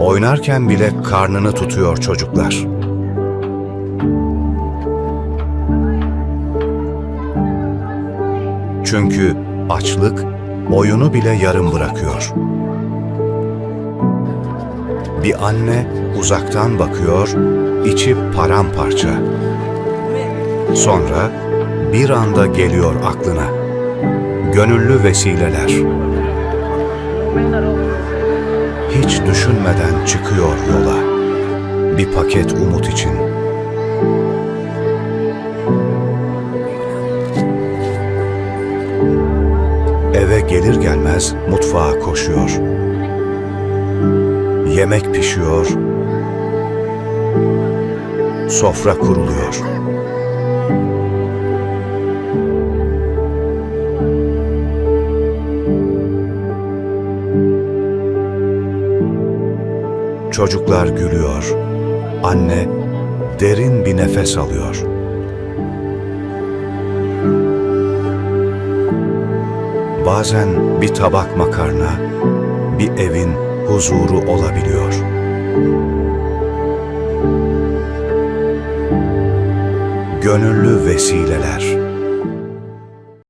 Oynarken bile karnını tutuyor çocuklar. Çünkü açlık oyunu bile yarım bırakıyor. Bir anne uzaktan bakıyor, içi paramparça. Sonra bir anda geliyor aklına. Gönüllü vesileler. Hiç düşünmeden çıkıyor yola. Bir paket umut için. Eve gelir gelmez mutfağa koşuyor. Yemek pişiyor. Sofra kuruluyor. Çocuklar gülüyor. Anne derin bir nefes alıyor. Bazen bir tabak makarna, bir evin huzuru olabiliyor. Gönüllü vesileler.